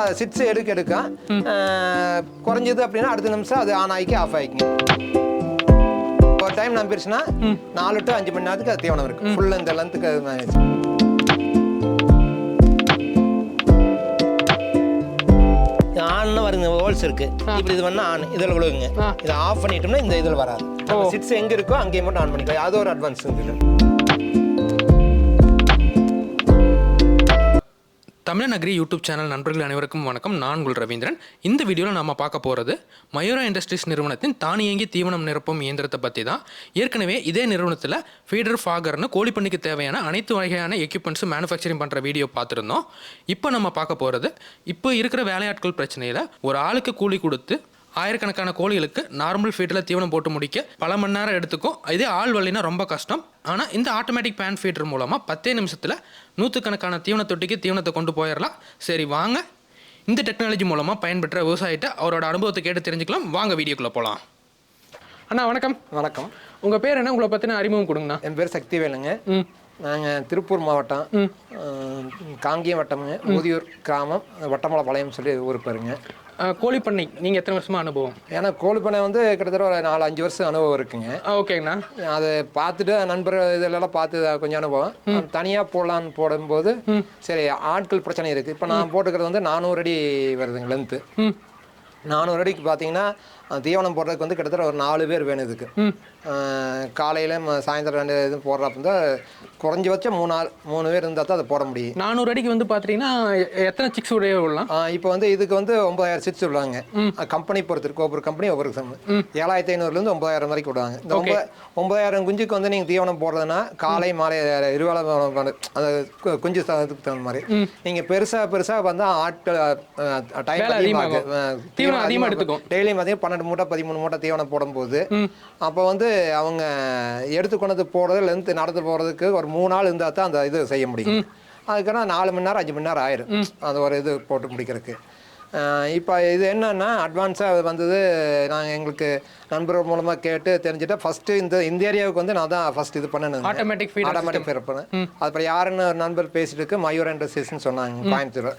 அப்புறம் சிட்ஸ் எடுக்க எடுக்க அஹ், குறைஞ்சது அப்படின்னா அடுத்த நிமிஷம் அது ஆன் ஆகிக்கி ஆஃப் ஆகிக்குங்க ஒரு டைம் நம்பிருச்சுன்னா நாலு டு அஞ்சு மணி நேரத்துக்கு அது தீவனம் இருக்கு. ஃபுல் இந்த லென்த்துக்கு அது ஆன்னு வருங்க ஹோல்ஸ் இருக்கு. இப்படி இது பண்ணா ஆன் இதில் விழுகுங்க. இதை ஆஃப் பண்ணிட்டோம்னா இந்த இதில் வராது. சிட்ஸ் எங்க இருக்கோ அங்கேயே மட்டும் ஆன் பண்ணிக்கலாம் அது ஒரு அட்வான்ஸ் இதில் தமிழநகரி யூடியூப் சேனல் நண்பர்கள் அனைவருக்கும் வணக்கம். நான் உங்கள் ரவீந்திரன். இந்த வீடியோவில் நம்ம பார்க்க போகிறது மயூரா இண்டஸ்ட்ரீஸ் நிறுவனத்தின் தானியங்கி தீவனம் நிரப்பும் இயந்திரத்தை பற்றி தான். ஏற்கனவே இதே நிறுவனத்தில் ஃபீடர் ஃபாகர்னு கோழிப்பண்ணிக்கு தேவையான அனைத்து வகையான எக்யூப்மெண்ட்ஸும் மேனுஃபேக்சரிங் பண்ணுற வீடியோ பார்த்துருந்தோம். இப்போ நம்ம பார்க்க போகிறது இப்போ இருக்கிற வேலையாட்கள் பிரச்சனையில் ஒரு ஆளுக்கு கூலி கொடுத்து ஆயிரக்கணக்கான கோழிகளுக்கு நார்மல் ஃபீட்டில் தீவனம் போட்டு முடிக்க பல மணி நேரம் எடுத்துக்கும். இதே ஆள் வழினா ரொம்ப கஷ்டம். ஆனால் இந்த ஆட்டோமேட்டிக் பேன் ஃபீட்டர் மூலமாக பத்தே நிமிஷத்தில் நூற்றுக்கணக்கான தீவன தொட்டிக்கு தீவனத்தை கொண்டு போயிடலாம் சரி வாங்க. இந்த டெக்னாலஜி மூலமாக பயன்பெற்ற விவசாயிட்ட அவரோட அனுபவத்தை கேட்டு தெரிஞ்சுக்கலாம். வாங்க வீடியோக்குள்ளே போகலாம் அண்ணா வணக்கம். வணக்கம். உங்கள் பேர் என்ன? உங்களை பற்றின அறிமுகம் கொடுங்கண்ணா. என் பேர் சக்திவேலுங்க. ம். நாங்கள் திருப்பூர் மாவட்டம் காங்கேயம் வட்டமுங்க முதியூர் கிராமம் வட்டமலைப்பாளையம் சொல்லி ஊர் பேருங்க. கோழிப்பண்ணை நீங்கள் எத்தனை வருஷமா அனுபவம்? ஏன்னா கோழிப்பண்ணை வந்து கிட்டத்தட்ட ஒரு நாலு அஞ்சு வருஷம் அனுபவம் இருக்குங்க. ஓகேங்கண்ணா. அதை பார்த்துட்டு நண்பர் இதெல்லாம் பார்த்து கொஞ்சம் அனுபவம். தனியாக போடலான்னு போடும்போது சரி ஆட்கள் பிரச்சனை இருக்குது இப்போ நான் போட்டுக்கிறது வந்து நானூறு அடி வருதுங்க லென்த்து நானூறு அடிக்கு பார்த்தீங்கன்னா தீவனம் போடுறதுக்கு வந்து கிட்டத்தட்ட ஒரு நாலு பேர் வேணும் இதுக்கு. காலையில் சாயந்தரம் ரெண்டு இது போடுறப்ப வந்து குறைஞ்சபட்சம் மூணு நாள் மூணு பேர் இருந்தால் தான் அதை போட முடியும். நானூறு அடிக்கு வந்து பார்த்தீங்கன்னா எத்தனை சிக்ஸ் உடைய விடலாம் இப்போ வந்து இதுக்கு வந்து ஒன்பதாயிரம் சிட்ஸ் விடுவாங்க கம்பெனி பொறுத்து இருக்கு ஒவ்வொரு கம்பெனி ஒவ்வொரு சம் ஏழாயிரத்தி ஐநூறுலேருந்து ஒன்பதாயிரம் வரைக்கும் விடுவாங்க இந்த ஒன்ப ஒன்பதாயிரம் குஞ்சுக்கு வந்து நீங்கள் தீவனம் போடுறதுன்னா காலை மாலை இருவேளை அந்த குஞ்சு தகுந்த மாதிரி. நீங்கள் பெருசாக பெருசாக வந்து ஆட்கள் டைம் அதிகமாகும். தீவனம் அதிகமா எடுத்துக்கும். டெய்லி பார்த்தீங்கன்னா பன்னெண்டு மூட்டை பதிமூணு மூட்டை தீவனம் போடும்போது அப்போ வந்து அவங்க எடுத்து கொண்டு போகிறது லென்த் நடந்து போகிறதுக்கு ஒரு மூணு நாள் இருந்தால் தான் அந்த இது செய்ய முடியும். அதுக்கான நாலு மணி நேரம் அஞ்சு மணி நேரம் ஆயிரும். அந்த ஒரு இது போட்டு முடிக்கிறதுக்கு. இப்போ இது என்னன்னா அட்வான்ஸாக வந்தது நாங்கள் எங்களுக்கு நண்பர்கள் மூலமாக கேட்டு தெரிஞ்சுட்டு ஃபஸ்ட்டு இந்த இந்த ஏரியாவுக்கு வந்து நான் தான் ஃபஸ்ட் இது பண்ணேன் feeder ஆட்டோமேட்டிக் ஃபீட் பண்ணேன். அப்புறம் யாருன்னு ஒரு நண்பர் பேசிட்டு இருக்கு மயூர் இண்டஸ்ட்ரீஸ்னு சொன்னாங்க கோயம்புத்தூர்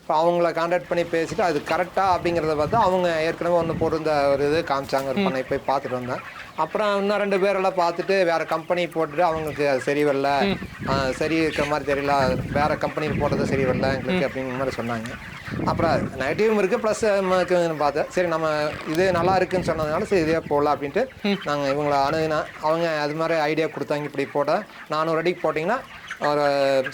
இப்போ அவங்கள கான்டாக்ட் பண்ணி பேசிட்டு அது கரெக்டாக அப்படிங்கிறத பார்த்தா அவங்க ஏற்கனவே ஒன்று போட்டிருந்த ஒரு இது காமிச்சாங்க ஒரு பண்ணை போய் பார்த்துட்டு வந்தேன். அப்புறம் இன்னும் ரெண்டு பேரெல்லாம் பார்த்துட்டு வேற கம்பெனி போட்டுட்டு அவங்களுக்கு அது சரி வரல. சரி இருக்கிற மாதிரி தெரியல வேற கம்பெனியில் போட்டது சரி வரல எங்களுக்கு அப்படிங்கிற மாதிரி சொன்னாங்க. அப்புறம் நெகட்டிவும் இருக்குது ப்ளஸ் பார்த்தேன் சரி நம்ம இது நல்லா இருக்குன்னு சொன்னதுனால சரி இதே போடலாம் அப்படின்ட்டு நாங்கள் இவங்களை அணுகுனா அவங்க அது மாதிரி ஐடியா கொடுத்தாங்க இப்படி போட்டால் நானூறு அடிக்கு போட்டிங்கன்னா ஒரு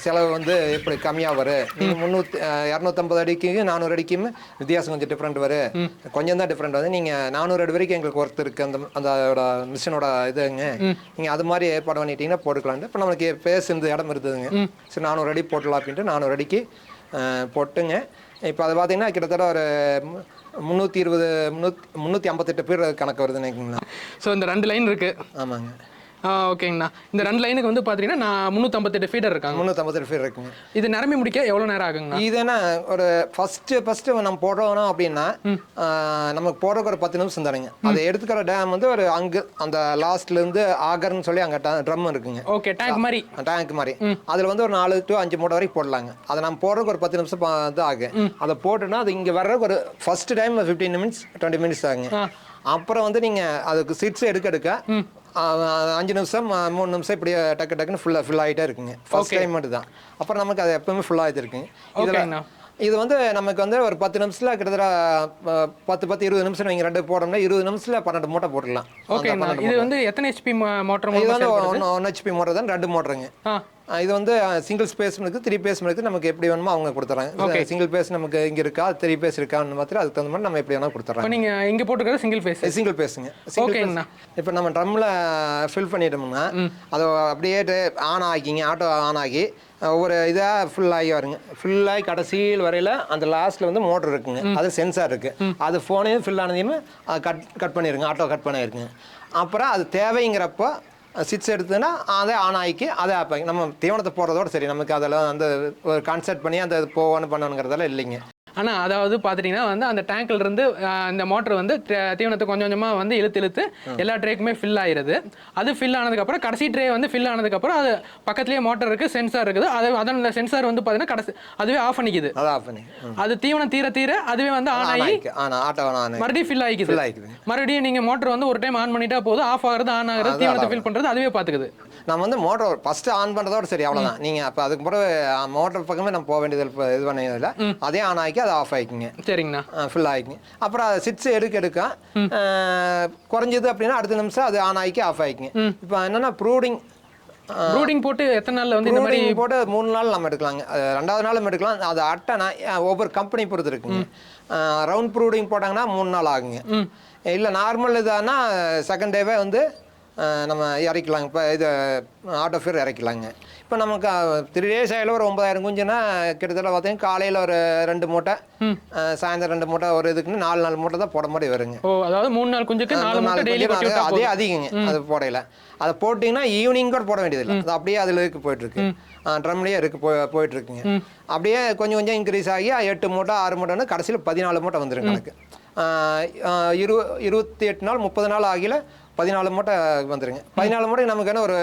செலவு வந்து இப்படி கம்மியாக வரும்? நீங்கள் முந்நூற்றி இரநூத்தம்பது அடிக்கு நானூறு அடிக்கும் வித்தியாசம் கொஞ்சம் டிஃப்ரெண்ட் வரும். கொஞ்சம் தான் டிஃப்ரெண்ட் வந்து நீங்கள் நானூறு அடி வரைக்கும் எங்களுக்கு ஒர்த் இருக்குது அந்த அந்த மிஷினோட இதுங்க. நீங்கள் அது மாதிரி ஏற்பாடு பண்ணிட்டீங்கன்னா போட்டுக்கலான்ட்டு இப்போ நம்மளுக்கு இந்த இடம் இருந்ததுங்க. சரி நானூறு அடி போட்டலாம் அப்படின்ட்டு நானூறு அடிக்கு போட்டுங்க. இப்போ அது பார்த்தீங்கன்னா கிட்டத்தட்ட ஒரு முந்நூற்றி இருபது முந்நூற்றி முந்நூற்றி ஐம்பத்தெட்டு பேர் கணக்கு வருதுன்னு நினைக்கிறீங்களா? ஸோ இந்த ரெண்டு லைன் இருக்கு. ஆமாங்க. ஓகேங்கண்ணா. இந்த ரெண்டு லைனுக்கு வந்து பார்த்தீங்கன்னா நான் முந்நூற்றம்பத்தெட்டு ஃபீடர் இருக்காங்க. முந்நூற்றம்பத்தெட்டு பேர் இருக்குங்க. இது நிரம்பி முடிக்க எவ்வளோ நேரம் ஆகுங்கண்ணா? இது என்ன ஒரு ஃபர்ஸ்ட் ஃபர்ஸ்ட் நம்ம போடுறோம் அப்படின்னா நமக்கு போடுறதுக்கு ஒரு பத்து நிமிஷம் தானுங்க அதை எடுத்துக்கிற டேம் வந்து ஒரு அங்கு அந்த லாஸ்ட்ல இருந்து ஆகர்னு சொல்லி அங்க ட்ரம் இருக்குங்க. ஓகே டேங்க் மாதிரி. டேங்க் மாதிரி. அதுல வந்து ஒரு நாலு டு அஞ்சு மூட்டை வரைக்கும் போடலாங்க. அதை நம்ம போடுறதுக்கு ஒரு பத்து நிமிஷம் இது ஆகும் அதை போட்டுனா அது இங்க வர்றதுக்கு ஒரு first time fifteen minutes twenty minutes ஆகுங்க. அப்புறம் வந்து நீங்க அதுக்கு சீட்ஸ் எடுக்க எடுக்க அஞ்சு நிமிஷம் மூணு நிமிஷம் இப்படியே டக்கு டக்குன்னு ஃபுல்லாக ஃபில் ஆகிட்டே இருக்குங்க. ஃபர்ஸ்ட் டைம் மட்டும் தான் அப்புறம் நமக்கு அது எப்பவுமே ஃபுல் ஆகிட்டு இருக்குங்க. இதில் இது வந்து நமக்கு வந்து ஒரு பத்து நிமிஷத்துல கிட்டத்தட்ட பத்து பத்து இருபது நிமிஷம் நீங்க ரெண்டு போடணும்னா இருபது நிமிஷத்துல பன்னெண்டு மூட்டை போட்டுடலாம். பன்னெண்டு இது வந்து எத்தனை ஹெச்பி மோட்டர் இது வந்து? ஒன் ஹெச்பி மோட்டர் தான் ரெண்டு மோட்டருங்க. இது வந்து சிங்கிள் ஸ்பேஸ் இருக்குது த்ரீ பேஸ் இருக்குது நமக்கு எப்படி வேணுமோ அவங்க கொடுத்துறாங்க. சிங்கிள் பேஸ் நமக்கு இங்க இருக்கா த்ரீ பேஸ் இருக்கான்னு பார்த்துட்டு அதுக்கு தகுந்த மாதிரி நம்ம எப்படி வேணா இப்போ கொடுத்துறாங்க நீங்கள் இங்கே போட்டுக்கிறது சிங்கிள் ஃபேஸ் சிங்கிள் பேஸுங்க சிங்கிள் ஓகேங்கண்ணா. இப்போ நம்ம ட்ரம்மில் ஃபில் பண்ணிட்டோம்னா அதை அப்படியே ஆன் ஆக்கிங்க ஆட்டோ ஆன் ஆகி ஒவ்வொரு இதாக ஃபுல் ஆகி வருங்க. ஃபுல் ஆகி கடைசியில் வரையில் அந்த லாஸ்ட்டில் வந்து மோட்டர் இருக்குங்க. அது சென்சார் இருக்குது அது ஃபோனையும் ஃபில் ஆனதையுமே கட் கட் பண்ணிருங்க ஆட்டோ கட் பண்ணிருக்குங்க அப்புறம் அது தேவைங்கிறப்போ சிட்ஸ் எடுத்ததுன்னா அதை ஆன் ஆகிக்கி அதை ஆப்பாங்க நம்ம தீவனத்தை போடுறதோட சரி நமக்கு அதெல்லாம் அந்த ஒரு கான்சென்ட் பண்ணி அந்த போகணும் பண்ணணுங்கிறதெல்லாம் இல்லைங்க. ஆனால் அதாவது பார்த்துட்டிங்கன்னா வந்து அந்த டேங்க்ல இருந்து அஹ், இந்த மோட்டர் வந்து தீவனத்தை கொஞ்சம் கொஞ்சமாக வந்து இழுத்து இழுத்து எல்லா ட்ரேக்குமே ஃபில் ஆயிருது. அது ஃபில் ஆனதுக்கப்புறம் கடைசி ட்ரே வந்து ஃபில் ஆனதுக்கப்புறம் அது பக்கத்துலேயே மோட்டர் இருக்குது சென்சார் இருக்குது. அது அதன் அந்த சென்சார் வந்து பார்த்தீங்கன்னா கடைசி அதுவே ஆஃப் பண்ணிக்குது. அதை ஆஃப் பண்ணி. அது தீவனம் தீர தீர அதுவே வந்து ஆன் ஆகி மறுபடியும் ஃபில் ஆகிக்குது. மறுபடியும் நீங்கள் மோட்டர் வந்து ஒரு டைம் ஆன் பண்ணிட்டா போதும் ஆஃப் ஆகுறது ஆன் ஆகுறது தீவனத்தை. ஃபில் பண்ணுறது அதுவே பார்த்துக்குது நம்ம வந்து மோட்டர் ஃபர்ஸ்ட் ஆன் பண்ணுறதோட சரி அவ்வளோதான் நீங்கள் அப்போ அதுக்கு பிறகு மோட்டர் பக்கமே நம்ம போக வேண்டியது இது பண்ணதில்லை அதே ஆன் ஆகி அது ஆஃப் ஆகிக்குங்க சரிங்கண்ணா. ஃபுல் ஆகிக்குங்க அப்புறம் அது சிட்ஸ் எடுக்க எடுக்க குறைஞ்சது அப்படின்னா அடுத்த நிமிஷம் அது ஆன் ஆகிக்கி ஆஃப் ஆகிக்குங்க இப்போ என்னென்னா ப்ரூடிங் ப்ரூடிங் போட்டு எத்தனை நாள்ல வந்து இந்த மாதிரி போட்டு மூணு நாள் நம்ம எடுக்கலாங்க. ரெண்டாவது நாள் நம்ம எடுக்கலாம். அது அட்டைனா ஒவ்வொரு கம்பெனி பொறுத்து இருக்குங்க. ரவுண்ட் ப்ரூடிங் போட்டாங்கன்னா மூணு நாள் ஆகுங்க. இல்லை நார்மல் இதானா செகண்ட் டேவே வந்து நம்ம இறக்கலாங்க இப்போ இது ஆட்டோ ஃபேர் இறக்கலாங்க இப்போ நமக்கு த்ரீ டேஸ் ஆகில ஒரு ஒன்பதாயிரம் குஞ்சுன்னா கிட்டத்தட்ட பார்த்தீங்கன்னா காலையில் ஒரு ரெண்டு மூட்டை சாயந்தரம் ரெண்டு மூட்டை ஒரு இதுக்குன்னு நாலு நாலு மூட்டை தான் போட மாதிரி வருங்க. ஓ அதாவது மூணு நாள் குஞ்சுக்கு நாலு முட்டை டெய்லி அது-. அதிகங்க அது போடையில. அதை போட்டிங்கன்னா ஈவினிங் கூட போட வேண்டியதில்லை. அது அப்படியே அதில் இருக்கு போயிட்டு இருக்கு ட்ரம்லேயே இருக்கு போய் போயிட்டு இருக்குங்க அப்படியே கொஞ்சம் கொஞ்சம் இன்க்ரீஸ் ஆகி எட்டு மூட்டை ஆறு மூட்டைன்னு கடைசியில் பதினாலு மூட்டை வந்துருங்க எனக்கு இரு இருபத்தி எட்டு நாள் முப்பது நாள் ஆகில பதினாலு மூட்டை வந்துருங்க. பதினாலு மூட்டை நமக்கு என்ன ஒரு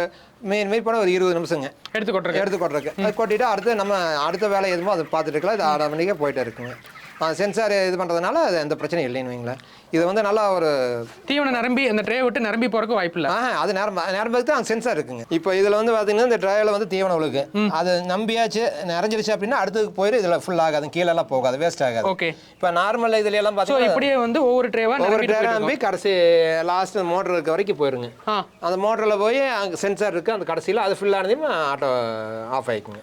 மெயின் மெயின் போனால் ஒரு இருபது நிமிஷங்க. எடுத்து கொட்டுறேன் எடுத்து கொட்டுறதுக்கு. அது கொட்டிட்டு அடுத்து நம்ம அடுத்த வேலை எதுமோ அதை பார்த்துட்டு இருக்கலாம். இது ஆட்டோமேட்டிக்காக போயிட்டே இருக்குங்க. சென்சார் இது பண்ணுறதுனால அது எந்த பிரச்சனையும் இல்லைன்னு வைங்களேன். இது வந்து நல்லா ஒரு தீவனம் நிரம்பி அந்த ட்ரே விட்டு நிரம்பி போறதுக்கு வாய்ப்பு இல்லை. ஆஹா அது நேரம் நேரம்பதுக்கு தான் சென்சார் இருக்குங்க. இப்போ இதில் வந்து பார்த்தீங்கன்னா இந்த ட்ரையில் வந்து தீவனம் விழுக்கு. அது நம்பியாச்சு நிறைஞ்சிருச்சு அப்படின்னா அடுத்ததுக்கு போயிட்டு இதில் ஃபுல் ஆகாது கீழெல்லாம் போகாது வேஸ்ட் ஆகாது. ஓகே. இப்போ நார்மல் இதுல எல்லாம் பார்த்தீங்கன்னா இப்படியே வந்து ஒவ்வொரு ட்ரேவா ஒவ்வொரு ட்ரை நம்பி கடைசி லாஸ்ட் மோட்டர் இருக்க வரைக்கும் போயிருங்க. ஆ. அந்த மோட்டரில் போய் அங்கே சென்சார் இருக்குது அந்த கடைசியில் அது ஃபுல் ஆனதையும் ஆட்டோ ஆஃப் ஆகிக்குங்க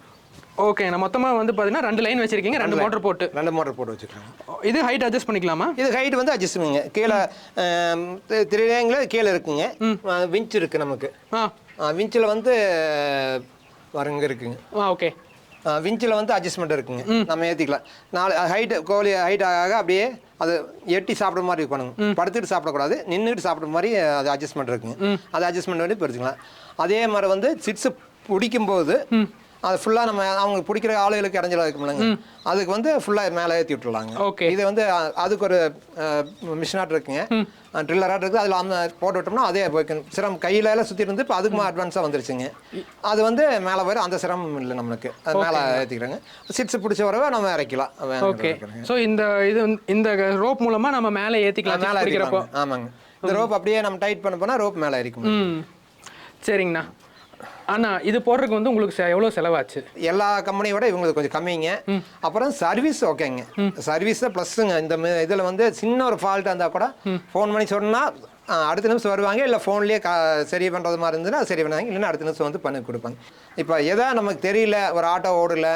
ஓகே நான் மொத்தமா வந்து பாத்தீங்கன்னா ரெண்டு லைன் வச்சிருக்கீங்க ரெண்டு மோட்டர் போட்டு. ரெண்டு மோட்டர் போட்டு வச்சுருக்காங்க. இது ஹைட் அட்ஜஸ்ட் பண்ணிக்கலாமா? இது ஹைட் வந்து அட்ஜஸ்ட் பண்ணுங்க. கீழே திரையங்கள கீழே இருக்குங்க. விஞ்ச் இருக்குது நமக்கு. ஆ. விஞ்சில் வந்து வரங்க இருக்குங்க? ஆ ஓகே விஞ்சில் வந்து அட்ஜஸ்ட்மெண்ட் இருக்குங்க. நம்ம ஏற்றிக்கலாம் நாலு ஹைட்டு கோழி ஹைட் ஆக அப்படியே அது எட்டி சாப்பிட்ற மாதிரி இருக்கணுங்க. படுத்துட்டு சாப்பிடக்கூடாது. நின்றுட்டு சாப்பிட்ற மாதிரி அது அட்ஜஸ்ட்மெண்ட் இருக்குங்க. அது அட்ஜஸ்ட்மெண்ட் பண்ணி பிரிச்சுக்கலாம் அதே மாதிரி வந்து சிட்ஸு பிடிக்கும்போது அது ஃபுல்லாக நம்ம அவங்க பிடிக்கிற ஆளுகளுக்கு இடைஞ்சலா இருக்குமில்லங்க அதுக்கு வந்து ஃபுல்லாக மேலே ஏற்றி விட்டுலாங்க Okay. இது வந்து அதுக்கு ஒரு மிஷினாட் இருக்குங்க. ட்ரில்லராட் இருக்குது. அதில் அந்த போட்டு விட்டோம்னா அதே போய்க்கும். சிரம் கையில எல்லாம் சுற்றி இருந்து இப்போ அதுக்கு அட்வான்ஸாக வந்துருச்சுங்க. அது வந்து மேலே வரும் அந்த சிரமம் இல்லை நம்மளுக்கு. அது மேலே ஏற்றிக்கிறாங்க சிட்ஸ் பிடிச்ச வரவே நம்ம இறக்கலாம். ஓகே. ஸோ இந்த இது இந்த ரோப் மூலமா நம்ம மேலே ஏத்திக்கலாம். மேலே ஏற்றிக்கிறப்போ ஆமாங்க. இந்த ரோப் அப்படியே நம்ம டைட் பண்ண போனால் ரோப் மேலே இருக்கும் சரிங்கண்ணா. அண்ணா இது போடுறதுக்கு வந்து உங்களுக்கு எவ்வளவு செலவாச்சு? எல்லா கம்பெனியோட இவங்களுக்கு கொஞ்சம் கம்மிங்க. அப்புறம் சர்வீஸ் ஓகேங்க சர்வீஸ் ப்ளஸ்ஸுங்க இந்த இதில் வந்து சின்ன ஒரு ஃபால்ட் இருந்தால் கூட ஃபோன் பண்ணி சொன்னால் அடுத்த நிமிஷம் வருவாங்க இல்லை ஃபோன்லேயே கா சரி பண்ணுறது மாதிரி இருந்ததுன்னா சரி பண்ணுவாங்க இல்லைன்னா அடுத்த நிமிஷம் வந்து பண்ணி கொடுப்பாங்க. இப்போ எதா நமக்கு தெரியல ஒரு ஆட்டோ ஓடல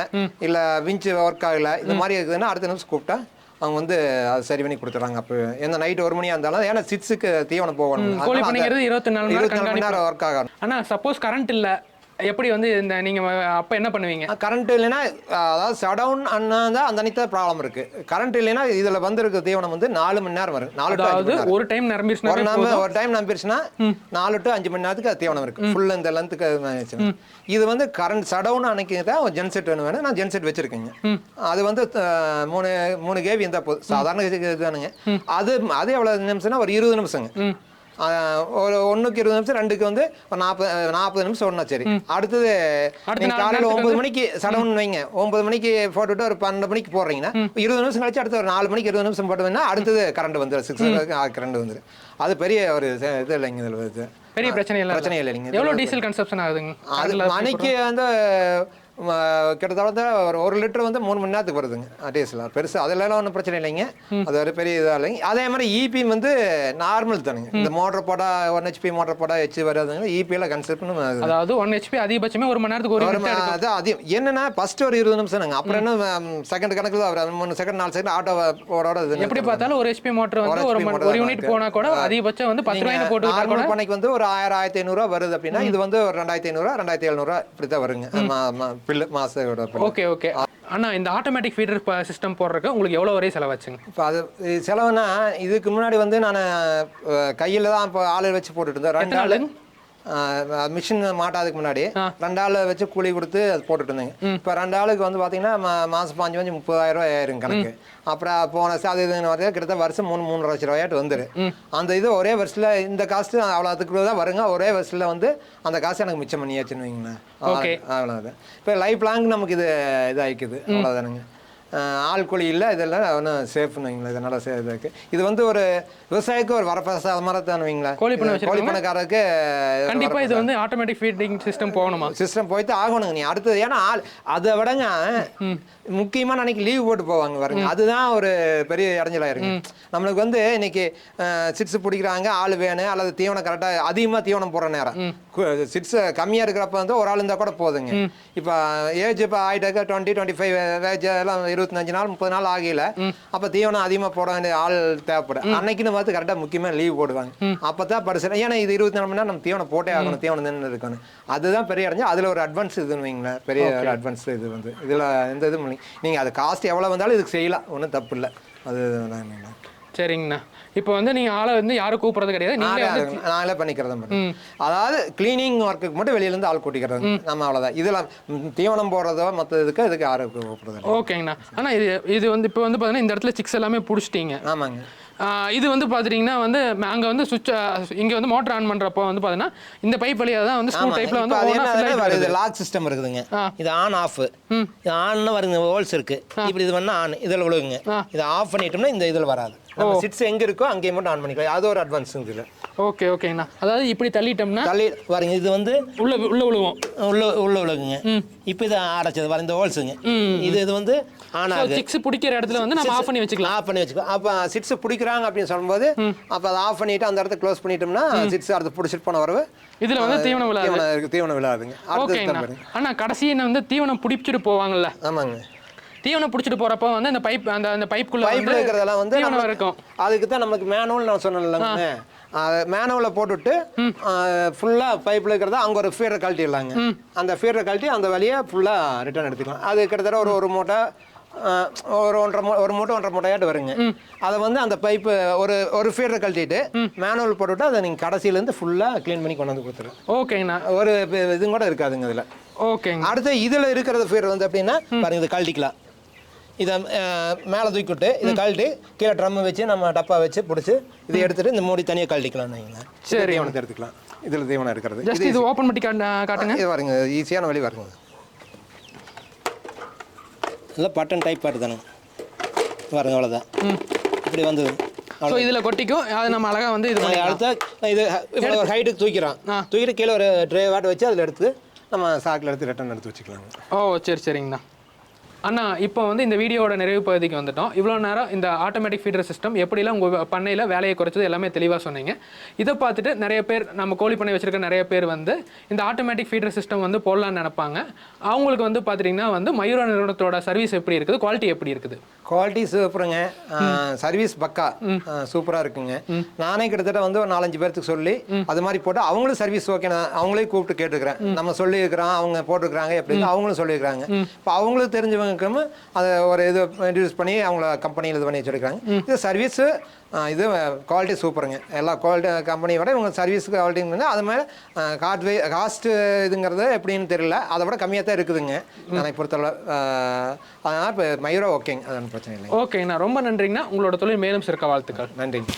இல்லை விஞ்சு ஒர்க் ஆகலை இந்த மாதிரி இருக்குதுன்னா அடுத்த நிமிஷம் கூப்பிட்டா அவங்க வந்து அது சரி பண்ணி கொடுத்துறாங்க அப்போ எந்த நைட் ஒரு மணியாக இருந்தாலும் ஏன்னா சிக்ஸுக்கு தீவனம் போகணும். கோழி இருபத்தி நாலு மணி நேரம் இருபத்தி நாலு மணி நேரம் ஒர்க் ஆகணும். அண்ணா சப்போஸ் கரண்ட் இல்ல. எப்படி வந்து இந்த நீங்க அப்ப என்ன பண்ணுவீங்க? கரண்ட் இல்லைன்னா அதாவது ஷடவுன் அண்ணா தான் அந்த அன்னைக்கு ப்ராப்ளம் இருக்கு. கரண்ட் இல்லைன்னா இதுல வந்திருக்க தீவனம் வந்து நாலு மணி நேரம் வரும். நாலு அதாவது ஒரு டைம் ஒரு நிரம்பிச்சுனாவே நாம ஒரு டைம் நம்பிருச்சுன்னா நாலு டு அஞ்சு மணி நேரத்துக்கு அது தீவனம் இருக்கு. ஃபுல் இந்த லென்த்துக்கு இது வந்து கரண்ட் ஷடவுன் அன்னைக்கு தான் ஒரு ஜென்செட் வேணும் வேணும். நான் ஜென்செட் வச்சிருக்கேங்க. அது வந்து மூணு மூணு கேவி இருந்தால் போதும். சாதாரண இதுதானுங்க அது அது எவ்வளோ நிமிஷம்னா ஒரு இருபது நிமிஷங்க. ஒரு ஒண்ணுக்கு இருபது நிமிஷம் ரெண்டுக்கு வந்து ஒரு நாற்பது நாற்பது நிமிஷம் ஒன்றா சரி. அடுத்தது அடுத்த நீங்க நாலு காலையில் ஒன்பது மணிக்கு சடவுன் வைங்க. ஒன்பது மணிக்கு போட்டுட்டு ஒரு பன்னெண்டு மணிக்கு போடுறீங்கன்னா இருபது நிமிஷம் கழிச்சு அடுத்து ஒரு நாலு மணிக்கு இருபது நிமிஷம் போட்டோம்னா அடுத்தது கரண்ட் வந்துடும் சிக்ஸ் கரண்ட் வந்துடும் அது பெரிய ஒரு இது இல்லைங்க இதில் இது. பெரிய பிரச்சனை இல்லை. பிரச்சனை இல்லைங்க. எவ்வளவு டீசல் கன்சப்ஷன் ஆகுதுங்க? அது மணிக்கு வந்து கிட்டத்தட்ட ஒரு ஒரு லிட்டர் வந்து மூணு மணி நேரத்துக்கு வருதுங்க டீசல் பெருசு அதெல்லாம் ஒன்றும் பிரச்சனை இல்லைங்க. அது ஒரு பெரிய இதாக இல்லைங்க. அதே மாதிரி இபி வந்து நார்மல் தானுங்க. இந்த மோட்டர் போடா ஒன் ஹெச்பி மோட்டர் போடா ஹெச் வராதுங்க. இபி எல்லாம் கன்செப்ட் அதாவது ஒன் ஹெச்பி அதிகபட்சமே ஒரு மணி நேரத்துக்கு ஒரு அது அதிகம். என்னன்னா ஃபர்ஸ்ட் ஒரு இருபது நிமிஷம் நாங்க அப்புறம் என்ன செகண்ட் கணக்குல அவர் மூணு செகண்ட் நாலு செகண்ட் ஆட்டோ ஓட எப்படி பார்த்தாலும் ஒரு ஹெச்பி மோட்டர் வந்து ஒரு ஒரு யூனிட் இருக்கு. போனா கூட அதிகபட்சம் வந்து பத்து ரூபாய்னு போட்டு நார்மல் பண்ணைக்கு வந்து ஒரு ஆயிரம் ஆயிரத்தி ஐநூறுரூவா வருது அப்படின்னா இது வந்து ஒரு ரெண்டாயிரத்தி ஐநூறுரூவா ரெண்டாயிரத்தி எழுநூறுவா இப்படி தான் வருங்க. மா- மா- பில்லு மாசத்தோட பில்லு ஓகே ஓகே. அண்ணா இந்த ஆட்டோமேட்டிக் ஃபீடர் சிஸ்டம் போடுறதுக்கு உங்களுக்கு எவ்வளவு வரை செலவாச்சுங்க? இப்போ அது செலவுனா இதுக்கு முன்னாடி வந்து நான் கையில் தான் இப்போ ஆளு வச்சு போட்டுட்டு இருந்தேன் ரெண்டு எத்தனை ஆளு ஆளு? மிஷின் மாட்டாதுக்கு முன்னாடி ரெண்டு ஆள் வச்சு கூலி கொடுத்து அது போட்டுட்டு இருந்தேங்க. இப்போ ரெண்டு ஆளுக்கு வந்து பார்த்தீங்கன்னா மா- மாசம் பாஞ்சு பாஞ்சு முப்பதாயிரம் ரூபாய் ஆயிரும் கணக்கு. அப்புறம் போன அது இதுன்னு பார்த்தீங்கன்னா கிட்டத்தட்ட வருஷம் மூணு மூணு லட்சம் ரூபாயாட்டு வந்துரு. அந்த இது ஒரே வருஷத்தில் இந்த காசு அவ்வளோ அதுக்கு தான் வருங்க. ஒரே வருஷத்தில் வந்து அந்த காசு எனக்கு மிச்சம் பண்ணியாச்சுன்னு வைங்களேன். அவ்வளோதான் இப்போ லைஃப் லாங் நமக்கு இது இதாகிக்குது அவ்வளோதானுங்க ஆள் கூலி இல்லை இதெல்லாம் ஒன்றும் சேஃப்னு வைங்களேன் இதனால இருக்கு. இது வந்து ஒரு விவசாயிக்கு ஒரு வரப்பிரசாதமாக தான் வைங்களேன் கோழி பண்ணை கோழி பண்ணக்காரருக்கு கண்டிப்பா இது வந்து ஆட்டோமேட்டிக் ஃபீடிங் சிஸ்டம் போகணுமா? சிஸ்டம் போய்த்து ஆகணுங்க நீ. அடுத்தது ஏன்னா ஆள் அதை விடங்க முக்கியமான அன்னைக்கு லீவ் போட்டு போவாங்க பாருங்க. அதுதான் ஒரு பெரிய இடைஞ்சலா இருக்கு. நம்மளுக்கு வந்து இன்னைக்கு சிட்ஸ் பிடிக்கிறாங்க ஆள் வேணும் அல்லது தீவனம் கரெக்டாக அதிகமாக தீவனம் போடுற நேரம். சிட்ஸ் கம்மியாக இருக்கிறப்ப வந்து ஒரு ஆள் இருந்தால் கூட போதுங்க. இப்போ ஏஜ் இப்போ ஆயிட்டாக்க டுவெண்ட்டி டுவெண்ட்டி ஃபைவ் ஏஜ் எல்லாம் இருபத்தஞ்சு நாள் முப்பது நாள் ஆகல அப்போ தீவனம் அதிகமாக போட வேண்டிய ஆள் தேவைப்படும். அன்னைக்குன்னு பார்த்து கரெக்டாக முக்கியமாக லீவ் போடுவாங்க. அப்போ தான் பரிசு ஏன்னா இது இருபத்தி நாலு மணி நேரம் நம்ம தீவனம் போட்டே ஆகணும் தீவனம் நின்று இருக்கணும். அதுதான் பெரிய அடைஞ்சு அதில் ஒரு அட்வான்ஸ் இதுன்னு வைங்களேன். பெரிய ஒரு அட்வான்ஸ் இது வந்து. இதில் எந்த இதுவும் நீங்கள் அது காஸ்ட் எவ்வளோ வந்தாலும் இதுக்கு செய்யலாம். ஒன்றும் தப்பு இல்லை. அது சரிங்கண்ணா. இப்போ வந்து நீங்க ஆளை வந்து யாரும் கூப்பிடுறது கிடையாது. நீங்களே நாங்களே வந்து அது- நாங்களே பண்ணிக்கிறத மட்டும். அதாவது கிளீனிங் ஒர்க்குக்கு மட்டும் வெளியில இருந்து ஆள் கூட்டிக்கிறது. நம்ம அவ்வளோதான் இதெல்லாம் ம், தீவனம் போடுறதோ மற்ற இதுக்கு இதுக்கு யாரும் கூப்பிடுறது இல்லை. ஓகேங்கண்ணா. ஆனா இது இது வந்து இப்போ வந்து பார்த்தீங்கன்னா இந்த இடத்துல சிக்ஸ் எல்லாமே பிடிச்சிட்டீங்க. ஆமாங்க. இது வந்து பார்த்துட்டிங்கன்னா வந்து அங்கே வந்து சுவிட்ச் இங்கே வந்து மோட்டர் ஆன் பண்ணுறப்போ வந்து பார்த்தீங்கன்னா இந்த பைப் வழியாக தான் வந்து ஸ்க்ரூ ஆமா டைப்பில் வந்து ஆயிட்டு வருது. லாக் சிஸ்டம் இருக்குதுங்க. இது ஆன் ஆஃப் இது ஆன்னு வருங்க ஹோல்ஸ் இருக்கு. இப்படி இது பண்ணா ஆன் இதில் விழுகுங்க. இதை ஆஃப் பண்ணிட்டோம்னா இந்த இதில் வராது. நம்ம சிட்ஸ் எங்க இருக்கோ அங்கேயே மட்டும் ஆன் பண்ணிக்கலாம். அது ஒரு அட்வான்ஸ் இதில். ஓகே ஓகேங்கண்ணா. அதாவது இப்படி தள்ளிட்டோம்னா தள்ளி பாருங்க இது வந்து உள்ள உள்ள விழுவோம். உள்ள உள்ள விழுகுங்க. இப்போ இது அடைச்சது பாருங்க இந்த ஹோல்ஸுங்க. இது இது வந்து ஆன் ஆகுது. சிக்ஸ் பிடிக்கிற இடத்துல வந்து நம்ம ஆஃப் பண்ணி வச்சுக்கலாம். ஆஃப் பண்ணி வச்சுக்கோ அப்போ சிட்ஸ் பிடிக்கிறாங்க அப்படின்னு சொல்லும்போது அப்போ அதை ஆஃப் பண்ணிட்டு அந்த இடத்த க்ளோஸ் பண்ணிட்டோம்னா சிட்ஸ் அடுத்து பிடிச்சிட்டு போன வரவு இதில் வந்து தீவனம் விழாது. தீவனம் விழாதுங்க. ஓகேங்கண்ணா. அண்ணா கடைசி என்ன வந்து தீவனம் பிடிச்சிட்டு போவாங்கல்ல? ஆமாங்க. தீவனம் பிடிச்சிட்டு போறப்போ வந்து அந்த பைப் அந்த அந்த பைப்புக்குள்ள பைப்பில் இருக்கிறதெல்லாம் வந்து நம்ம- இருக்கும். அதுக்கு தான் நமக்கு மேனுவல் நான் சொன்னேன்லங்க மேனுவலில் போட்டுட்டு ஃபுல்லாக பைப்பில் இருக்கிறத அங்கே ஒரு ஃபீடரை கழட்டிடலாங்க. அந்த ஃபீடரை கழட்டி அந்த வழியை ஃபுல்லாக ரிட்டர்ன் எடுத்துக்கலாம். அது கிட்டத்தட்ட ஒரு ஒரு மூட்டை ஒரு ஒன்றரை மூ ஒரு மூட்டை ஒன்றரை மூட்டையாட்டு வருங்க. அதை வந்து அந்த பைப்பு ஒரு ஒரு ஃபீடரை கழட்டிட்டு மேனுவல் போட்டுவிட்டு அதை நீங்கள் கடைசியிலேருந்து ஃபுல்லாக க்ளீன் பண்ணி கொண்டு வந்து கொடுத்துரு ஓகேங்கண்ணா. ஒரு இது- இதுவும் கூட இருக்காதுங்க இதில். ஓகேங்க. அடுத்து இதில் இருக்கிறது ஃபீடர் வந்து எப்படின்னா பாருங்க இதை கழட்டிக்கலாம். இதை மேலே தூக்கிவிட்டு இதை கழட்டி கீழே ட்ரம் வச்சு நம்ம டப்பா வச்சு பிடிச்சி இதை எடுத்துட்டு இந்த மூடி தனியாக கழட்டிக்கலாம் வைங்களேன். சரி. தீவனத்தை எடுத்துக்கலாம் இதில் தீவனம் இருக்கிறது ஜஸ்ட் இது ஓப்பன் பண்ணி காட்டு காட்டுங்க. இது பாருங்க ஈஸியான வழி வருங்க இல்லை பட்டன் டைப் தானே பாருங்க அவ்வளோதான் இப்படி வந்தது. ஸோ இதில் கொட்டிக்கும். அதை நம்ம அழகா வந்து இது அடுத்த இது இவ்வளோ ஒரு ஹைட்டுக்கு தூக்கிறோம் தூக்கிட்டு கீழே ஒரு ட்ரே வாட் வச்சு அதில் எடுத்து நம்ம சாக்கில் எடுத்து ரிட்டர்ன் எடுத்து வச்சுக்கலாங்க. ஓ சரி சரிங்கண்ணா. அண்ணா இப்போ வந்து இந்த வீடியோட நிறைவு பகுதிக்கு வந்துட்டோம். இவ்வளோ நேரம் இந்த ஆட்டோமேட்டிக் ஃபீடர் சிஸ்டம் எப்படிலாம் உங்கள் பண்ணையில் வேலையை குறைச்சது எல்லாமே தெளிவாக சொன்னீங்க. இதை பார்த்துட்டு நிறைய பேர் நம்ம கோழி பண்ணை வச்சுருக்க நிறைய பேர் வந்து இந்த ஆட்டோமேட்டிக் ஃபீடர் சிஸ்டம் வந்து போடலான்னு நினைப்பாங்க. அவங்களுக்கு வந்து பார்த்துட்டிங்கன்னா வந்து மயூரா நிறுவனத்தோட சர்வீஸ் எப்படி இருக்குது? குவாலிட்டி எப்படி இருக்குது? குவாலிட்டி சூப்பருங்க. சர்வீஸ் பக்கா. சூப்பராக இருக்குங்க. நானே கிட்டத்தட்ட வந்து ஒரு நாலஞ்சு பேர்த்துக்கு சொல்லி அது மாதிரி போட்டு அவங்களும் சர்வீஸ் ஓகே நான் அவங்களே கூப்பிட்டு கேட்டுக்கிறேன். நம்ம சொல்லியிருக்கிறோம் அவங்க போட்டிருக்கிறாங்க எப்படி அவங்களும் சொல்லியிருக்கிறாங்க. இப்போ அவங்களுக்கு தெரிஞ்சவங்களுக்கும் அதை ஒரு இது இன்ட்ரடியூஸ் பண்ணி அவங்கள கம்பெனியில் இது பண்ணி வச்சுருக்காங்க இது சர்வீஸு இது குவாலிட்டி சூப்பருங்க. எல்லா குவாலிட்டி கம்பெனியை விட இவங்க சர்வீஸ் குவாலிட்டிங்க அது மாதிரி காட் வே காஸ்ட்டு இதுங்கிறது எப்படின்னு தெரியல. அதை விட கம்மியாக தான் இருக்குதுங்க எனக்கு பொறுத்தளவு அதனால் இப்போ மயூரா ஓகேங்க. அது ஒன்றும் பிரச்சனை இல்லை ஓகேங்கண்ணா. ரொம்ப நன்றிங்கண்ணா. உங்களோட தொழில் மேலும் சிறக்க வாழ்த்துக்கள். நன்றிங்க